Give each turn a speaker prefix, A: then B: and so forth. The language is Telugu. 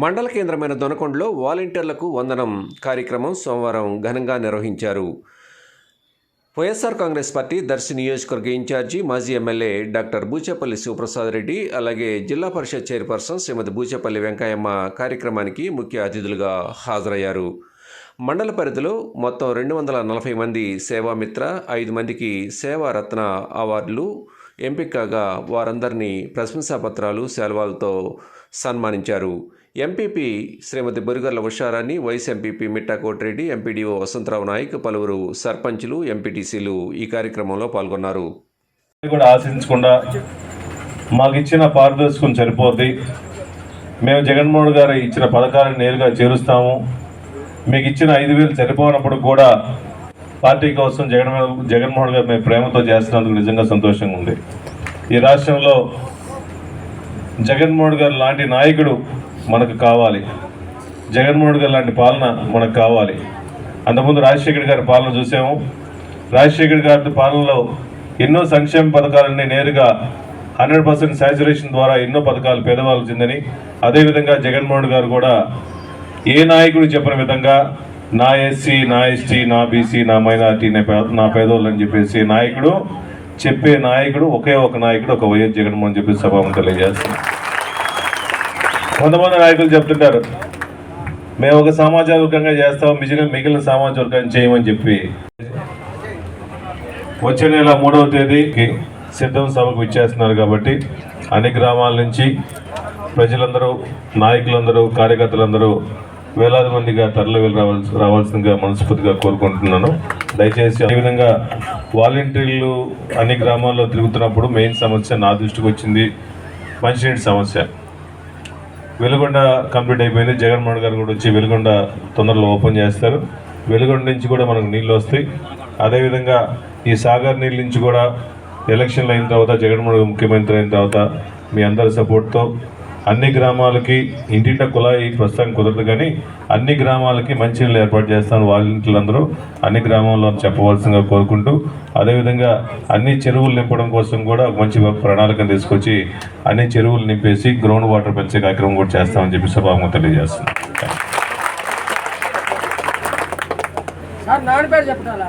A: మండల కేంద్రమైన దొనకొండలో వాలంటీర్లకు వందనం కార్యక్రమం సోమవారం ఘనంగా నిర్వహించారు. వైఎస్ఆర్ కాంగ్రెస్ పార్టీ దర్శి నియోజకవర్గ ఇన్ఛార్జి మాజీ ఎమ్మెల్యే డాక్టర్ బూచేపల్లి శివప్రసాద్ రెడ్డి అలాగే జిల్లా పరిషత్ చైర్పర్సన్ శ్రీమతి బూచేపల్లి వెంకయ్యమ్మ కార్యక్రమానికి ముఖ్య అతిథులుగా హాజరయ్యారు. మండల పరిధిలో మొత్తం రెండు వందల నలభై మంది సేవామిత్ర ఐదు మందికి సేవారత్న అవార్డులు ఎంపికగా కాగా వారందరినీ ప్రశంసాపత్రాలు సెలవాలతో సన్మానించారు. MPP Srimati Burigarla Usharani vice MPP Mitta Kotireddy MPDO Vasantharao Naik పలువురు సర్పంచ్లు ఎంపీటీసీలు ఈ కార్యక్రమంలో పాల్గొన్నారు.
B: కూడా ఆశించకుండా మాకు ఇచ్చిన పారదర్శకం సరిపోద్ది. మేము జగన్మోహన్ గారు ఇచ్చిన పథకాలను నేరుగా చేరుస్తాము. మీకు ఇచ్చిన ఐదు వేలు సరిపోనప్పుడు కూడా పార్టీ కోసం జగన్ జగన్మోహన్ గారు మేము ప్రేమతో చేస్తున్నందుకు నిజంగా సంతోషంగా ఉంది. ఈ రాష్ట్రంలో జగన్మోహన్ గారు లాంటి నాయకుడు మనకు కావాలి. జగన్మోహన్ గారు లాంటి పాలన మనకు కావాలి. అంతకుముందు రాజశేఖర్ గారి పాలన చూసాము. రాజశేఖర్ గారి పాలనలో ఎన్నో సంక్షేమ పథకాలన్నీ నేరుగా హండ్రెడ్ పర్సెంట్ సాచురేషన్ ద్వారా ఎన్నో పథకాలు పేదవాళ్ళకు చెందని అదేవిధంగా జగన్మోహన్ గారు కూడా ఏ నాయకుడు చెప్పిన విధంగా నా ఎస్సీ నా ఎస్టీ నా బీసీ నా మైనార్టీ నా పే- నా పేదోళ్ళు అని చెప్పేసి నాయకుడు చెప్పే నాయకుడు ఒకే ఒక నాయకుడు ఒక వైఎస్ జగన్మోహన్ చెప్పి సభను తెలియజేస్తున్నాం. కొంతమంది నాయకులు చెప్తుంటారు మేము ఒక సామాజిక వర్గంగా చేస్తాం మిగిలిన మిగిలిన సామాజిక వర్గాన్ని చేయమని చెప్పి. వచ్చే నెల మూడవ తేదీకి సిద్ధం సభకు ఇచ్చేస్తున్నారు కాబట్టి అన్ని గ్రామాల నుంచి ప్రజలందరూ నాయకులందరూ కార్యకర్తలందరూ వేలాది మందిగా తరలి వెళ్ళి రావాల్సి రావాల్సిందిగా మనస్ఫూర్తిగా కోరుకుంటున్నాను. దయచేసి అదేవిధంగా వాలంటీర్లు అన్ని గ్రామాల్లో తిరుగుతున్నప్పుడు మెయిన్ సమస్య నా దృష్టికి వచ్చింది మంచినీటి సమస్య. వెలుగొండ కంప్లీట్ అయిపోయింది. జగన్మోహన్ గారు కూడా వచ్చి వెలుగొండ తొందరలో ఓపెన్ చేస్తారు. వెలుగొండ నుంచి కూడా మనకు నీళ్ళు వస్తాయి. అదేవిధంగా ఈ సాగర్ నీళ్ళ నుంచి కూడా ఎలక్షన్లు అయిన తర్వాత జగన్మోహన్ ముఖ్యమంత్రి అయిన తర్వాత మీ అందరి సపోర్ట్తో అన్ని గ్రామాలకి ఇంటింట కుళాయి ప్రస్తుతం కుదరదు కానీ అన్ని గ్రామాలకి మంచినీళ్ళు ఏర్పాటు చేస్తాను వాలంటీర్లందరూ అన్ని గ్రామాల్లో చెప్పవలసిందిగా కోరుకుంటూ అదేవిధంగా అన్ని చెరువులు నింపడం కోసం కూడా ఒక మంచి ప్రణాళికను తీసుకొచ్చి అన్ని చెరువులు నింపేసి గ్రౌండ్ వాటర్ పెంచే కార్యక్రమం కూడా చేస్తామని చెప్పి
C: పేరు చెప్పాలా